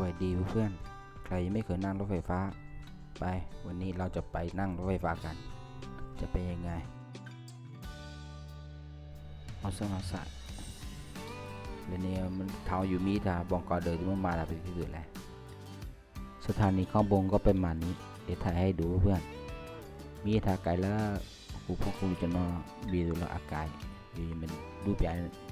วัสดีเพื่อนใครยังไม่เคยนั่งรถไฟฟ้า ไป วันนี้เราจะไปนั่งรถไฟฟ้ากัน จะเป็นยังไง เอาเสื้อมาใส่เดี๋ยวนี้มันเท้าอยู่มีดาบองกอเดินมันมาแล้วไปที่สุดแล้วสถานีข้างบนก็เป็นมานี้ เดี๋ยวถ่ายให้ดูเพื่อน มีทาไกลแล้วกูพ่อกูจะนอบีดูแลอากายอยู่ยังเป็นรูปใหญ่มีฐานะเกเพลมาแล้วเยมันนี่ล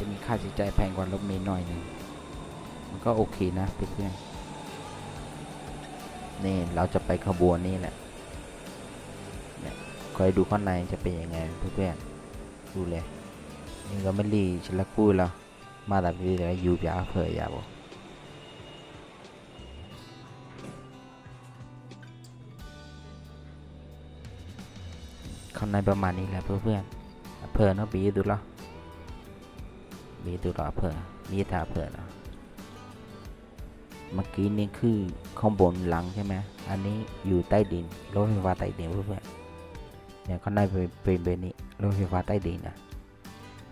จะมีค่าใช้จ่ายแพงกว่ารถเมล์หน่อยหนึงมันก็โอเคนะเพื่อนๆนี่เราจะไปขบวนนี่แหละเนี่ยคอยดูข้างในจะเป็นยังไงเพื่อนๆดูเลยนี่ก็ไม่รีฉละกู้แล้วมาแต่พี่แต่ยูบยาเผยยาบ่ข้างในประมาณนี้แหละเพื่อนๆเพื่อนเนาะบีดูแล้ว มีตัวต่อเผื่อมีตาเผื่อนะเมื่อกี้นี่คือข้างบนหลังใช่ไหมอันนี้อยู่ใต้ดินรถไฟฟ้าใต้ดินเพื่อนเนี่ยเขาได้เป็นเป็นนี้รถไฟฟ้าใต้ดินนะ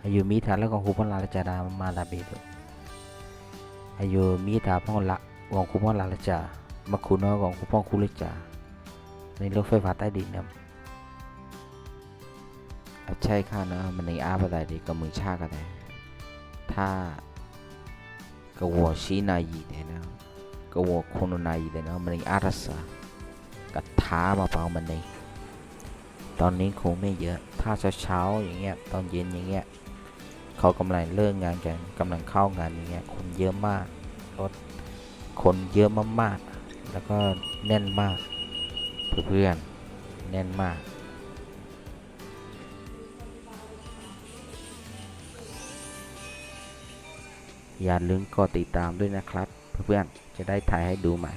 อายุมีทาแล้วก็คูปองลาลจาดามาลาเบดอายุมีทาพ่องละของคูปองลาลจามาคูนอของคูปองคูลจาในรถไฟฟ้าใต้ดินนะใช่ค่ะเนะมันในอาบอะไรดีก็มือชากันเลย ถ้าก็วัวชีนายีเดนะกวัวคนนายีเดนะมันอารัสกับท้ามาเปล่ามันในตอนนี้คงไม่เยอะ ถ้าเช้าๆอย่างเงี้ย ตอนเย็นอย่างเงี้ย เขากำลังเลิกงานกันกำลังเข้างานอย่างเงี้ย คนเยอะมาก รถ คนเยอะมากๆ แล้วก็แน่นมาก เพื่อนๆ แน่นมาก อย่าลืมกดติดตามด้วยนะครับ เพื่อนๆจะได้ถ่ายให้ดูใหม่